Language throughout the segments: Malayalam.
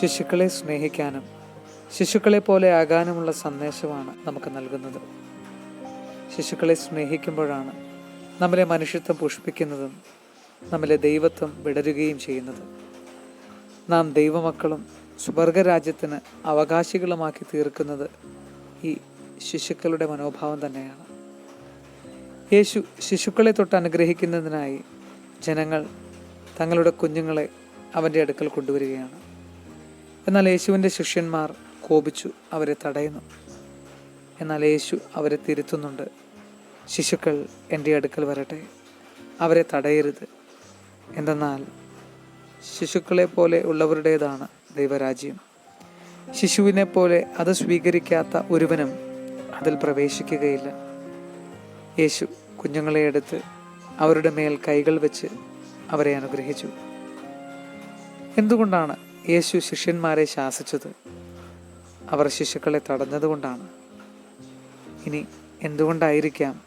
ശിശുക്കളെ സ്നേഹിക്കാനും ശിശുക്കളെ പോലെ ആകാനുമുള്ള സന്ദേശമാണ് നമുക്ക് നൽകുന്നത്. ശിശുക്കളെ സ്നേഹിക്കുമ്പോഴാണ് നമ്മളെ മനുഷ്യത്വം പുഷ്പിക്കുന്നതും നമ്മളെ ദൈവത്വം വിടരുകയും ചെയ്യുന്നത്. നാം ദൈവമക്കളും സ്വർഗരാജ്യത്തിന് അവകാശികളുമാക്കി തീർക്കുന്നത് ഈ ശിശുക്കളുടെ മനോഭാവം തന്നെയാണ്. യേശു ശിശുക്കളെ തൊട്ട് അനുഗ്രഹിക്കുന്നതിനായി ജനങ്ങൾ തങ്ങളുടെ കുഞ്ഞുങ്ങളെ അവന്റെ അടുക്കൽ കൊണ്ടുവരികയാണ്. എന്നാൽ യേശുവിന്റെ ശിഷ്യന്മാർ കോപിച്ചു അവരെ തടയുന്നു. എന്നാൽ യേശു അവരെ തിരുത്തുന്നുണ്ട്. ശിശുക്കൾ എന്റെ അടുക്കൽ വരട്ടെ. അവരെ തടയരുത്. എന്തെന്നാൽ ശിശുക്കളെ പോലെ ഉള്ളവരുടേതാണ് ദൈവരാജ്യം. ശിശുവിനെ പോലെ അത് സ്വീകരിക്കാത്ത ഒരുവനും അതിൽ പ്രവേശിക്കുകയില്ല. യേശു കുഞ്ഞുങ്ങളെ എടുത്ത് അവരുടെ മേൽ കൈകൾ വെച്ച് അവരെ അനുഗ്രഹിച്ചു. എന്തുകൊണ്ടാണ് യേശു ശിഷ്യന്മാരെ ശാസിച്ചത് അവർ ശിശുക്കളെ തടഞ്ഞതുകൊണ്ടാണ്. ഇനി എന്തുകൊണ്ടായിരിക്കാം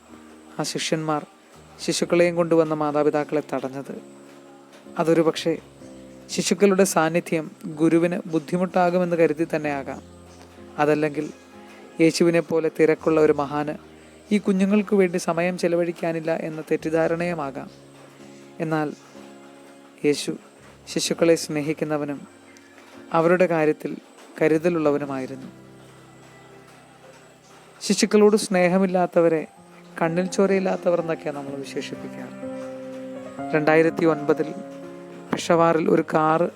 ആ ശിഷ്യന്മാർ ശിശുക്കളെയും കൊണ്ടുവന്ന മാതാപിതാക്കളെ തടഞ്ഞത്? അതൊരു പക്ഷേ ശിശുക്കളുടെ സാന്നിധ്യം ഗുരുവിന് ബുദ്ധിമുട്ടാകുമെന്ന് കരുതി തന്നെ ആകാം. അതല്ലെങ്കിൽ യേശുവിനെ പോലെ തിരക്കുള്ള ഒരു മഹാന് ഈ കുഞ്ഞുങ്ങൾക്ക് വേണ്ടി സമയം ചെലവഴിക്കാനില്ല എന്ന തെറ്റിദ്ധാരണയുമാകാം. എന്നാൽ യേശു ശിശുക്കളെ സ്നേഹിക്കുന്നവനും അവരുടെ കാര്യത്തിൽ കരുതലുള്ളവനുമായിരുന്നു. ശിശുക്കളോട് സ്നേഹമില്ലാത്തവരെ കണ്ണിൽ ചോരയില്ലാത്തവർ എന്നൊക്കെയാണ് നമ്മൾ വിശേഷിപ്പിക്കാറ്. രണ്ടായിരത്തി ഒൻപതിൽ പെഷവാറിൽ ഒരു കാറ്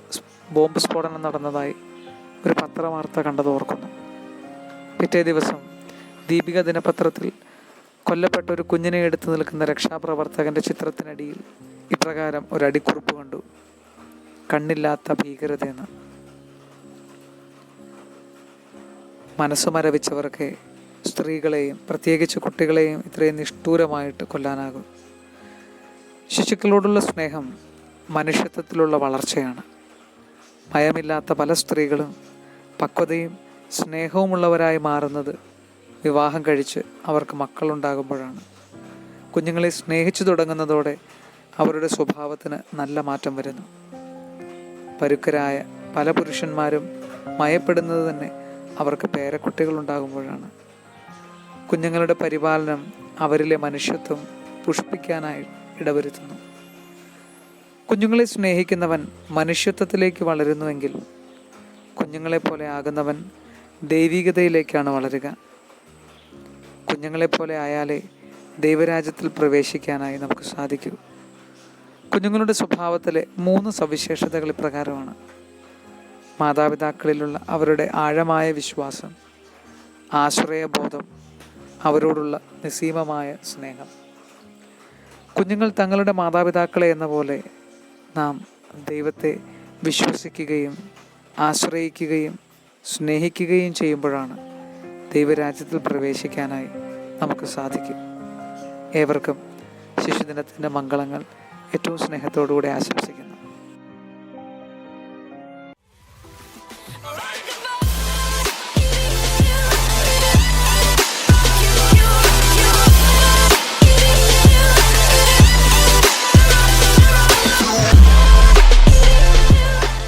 ബോംബ് സ്ഫോടനം നടന്നതായി ഒരു പത്രവാർത്ത കണ്ടത് ഓർക്കുന്നു. പിറ്റേ ദിവസം ദീപിക ദിനപത്രത്തിൽ കൊല്ലപ്പെട്ട ഒരു കുഞ്ഞിനെ എടുത്തു നിൽക്കുന്ന രക്ഷാപ്രവർത്തകന്റെ ചിത്രത്തിനടിയിൽ ഇപ്രകാരം ഒരു അടിക്കുറിപ്പ് കണ്ടു. കണ്ണില്ലാത്ത ഭീകരതയെന്ന്. മനസ്സ് സ്ത്രീകളെയും പ്രത്യേകിച്ച് കുട്ടികളെയും ഇത്രയും നിഷ്ഠൂരമായിട്ട് കൊല്ലാനാകും. ശിശുക്കളോടുള്ള സ്നേഹം മനുഷ്യത്വത്തിലുള്ള വളർച്ചയാണ്. ഭയമില്ലാത്ത പല സ്ത്രീകളും പക്വതയും സ്നേഹവുമുള്ളവരായി മാറുന്നത് വിവാഹം കഴിച്ച് അവർക്ക് മക്കളുണ്ടാകുമ്പോഴാണ്. കുഞ്ഞുങ്ങളെ സ്നേഹിച്ചു തുടങ്ങുന്നതോടെ അവരുടെ സ്വഭാവത്തിന് നല്ല മാറ്റം വരുന്നു. പരുക്കരായ പല പുരുഷന്മാരും മയപ്പെടുന്നത് തന്നെ അവർക്ക് പേരക്കുട്ടികൾ ഉണ്ടാകുമ്പോഴാണ് കുഞ്ഞുങ്ങളുടെ പരിപാലനം അവരിലെ മനുഷ്യത്വം പുഷ്പിക്കാനായി ഇടവരുത്തുന്നു. കുഞ്ഞുങ്ങളെ സ്നേഹിക്കുന്നവൻ മനുഷ്യത്വത്തിലേക്ക് വളരുന്നുവെങ്കിൽ കുഞ്ഞുങ്ങളെ പോലെ ആകുന്നവൻ ദൈവികതയിലേക്കാണ് വളരുക. കുഞ്ഞുങ്ങളെ പോലെ ആയാലേ ദൈവരാജ്യത്തിൽ പ്രവേശിക്കാനായി നമുക്ക് സാധിക്കൂ. കുഞ്ഞുങ്ങളുടെ സ്വഭാവത്തിലെ മൂന്ന് സവിശേഷതകൾ ഇപ്രകാരമാണ്. മാതാപിതാക്കളിലുള്ള അവരുടെ ആഴമായ വിശ്വാസം ആശ്രയബോധം അവരോടുള്ള നിസീമമായ സ്നേഹം. കുഞ്ഞുങ്ങൾ തങ്ങളുടെ മാതാപിതാക്കളെ എന്ന പോലെ നാം ദൈവത്തെ വിശ്വസിക്കുകയും ആശ്രയിക്കുകയും സ്നേഹിക്കുകയും ചെയ്യുമ്പോഴാണ് ദൈവരാജ്യത്തിൽ പ്രവേശിക്കാനായി നമുക്ക് സാധിക്കും. ഏവർക്കും ശിശുദിനത്തിന്റെ മംഗളങ്ങൾ ഏറ്റവും സ്നേഹത്തോടുകൂടി ആശംസിക്കുന്നു.